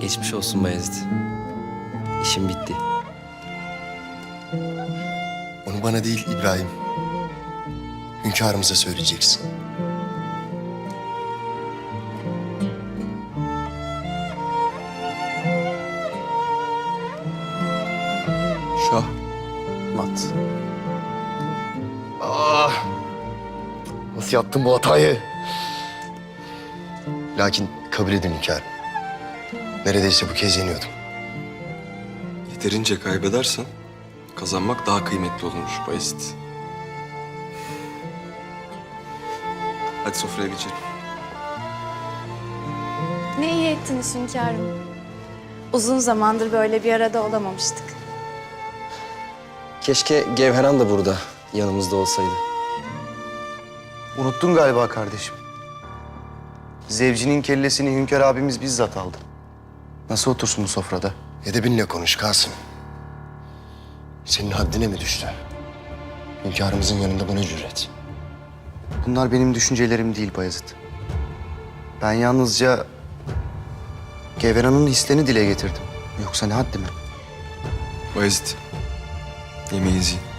Geçmiş olsun Bayezid. İşim bitti. Onu bana değil İbrahim. Hünkârımıza söyleyeceksin. Şah. Mat. Ah! Nasıl yaptım bu hatayı? Lakin kabul edin hünkârım. Neredeyse bu kez yeniyordum. Yeterince kaybedersen kazanmak daha kıymetli olurmuş Bayezid. Hadi sofraya geçelim. Ne iyi ettiniz hünkârım. Uzun zamandır böyle bir arada olamamıştık. Keşke Gevheran da burada yanımızda olsaydı. Unuttun galiba kardeşim. Zevcinin kellesini Hünkar abimiz bizzat aldı. Nasıl otursun bu sofrada? Edebinle konuş Kasım. Senin haddine mi düştü? Hünkârımızın yanında buna cüret. Bunlar benim düşüncelerim değil Bayezid. Ben yalnızca Geveran'ın hislerini dile getirdim. Yoksa ne haddime? Bayezid. Yemeğinizi yiyin.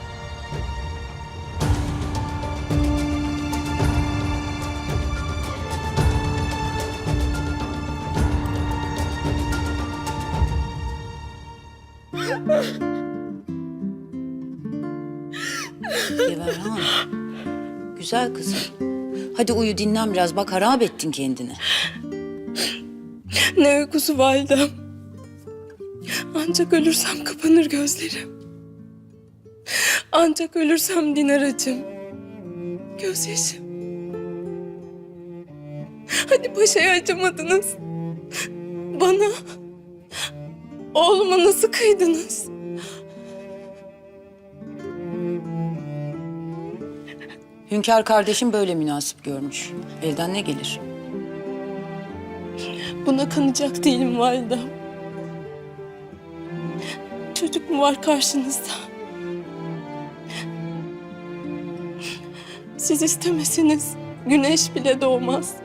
Geverhan. Güzel kızım. Hadi uyu dinlen biraz. Bak harap ettin kendini. Ne uykusu validem. Ancak ölürsem kapanır gözlerim. Ancak ölürsem dinar acım. Gözyaşım. Hani paşaya acımadınız. Bana, oğluma nasıl kıydınız? Hünkar kardeşim böyle münasip görmüş. Elden ne gelir? Buna kanacak değilim validem. Çocuk mu var karşınızda? Siz istemeseniz güneş bile doğmaz.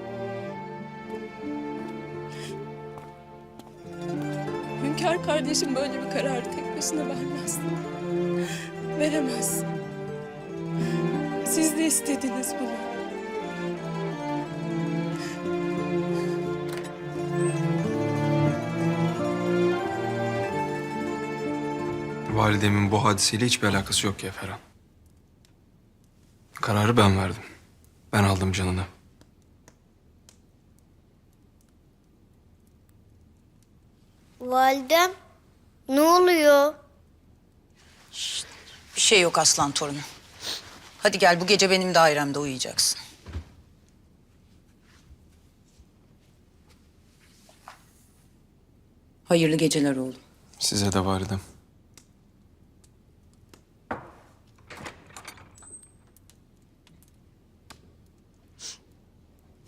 Kardeşim böyle bir kararı tek başına vermez. Veremez. Siz de istediniz bunu. Validemin bu hadiseyle hiçbir alakası yok ya Ferhan. Kararı ben verdim. Ben aldım canını. Validem, ne oluyor? Bir şey yok aslan torunum. Hadi gel bu gece benim dairemde uyuyacaksın. Hayırlı geceler oğlum. Size de validem.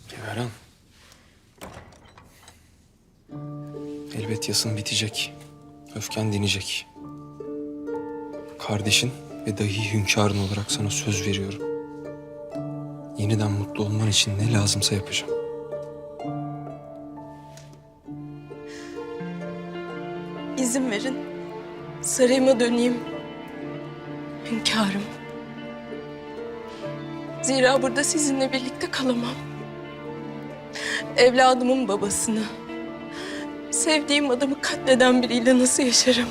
Geveran. Elbet yasın bitecek. Öfken dinecek. Kardeşin ve dahi hünkârın olarak sana söz veriyorum. Yeniden mutlu olman için ne lazımsa yapacağım. İzin verin. Sarayıma döneyim. Hünkârım. Zira burada sizinle birlikte kalamam. Evladımın babasını, sevdiğim adamı katleden biriyle nasıl yaşarım?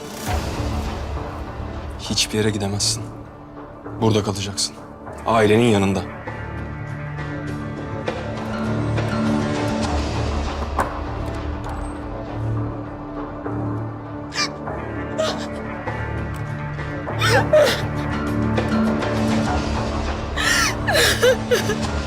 Hiçbir yere gidemezsin. Burada kalacaksın. Ailenin yanında.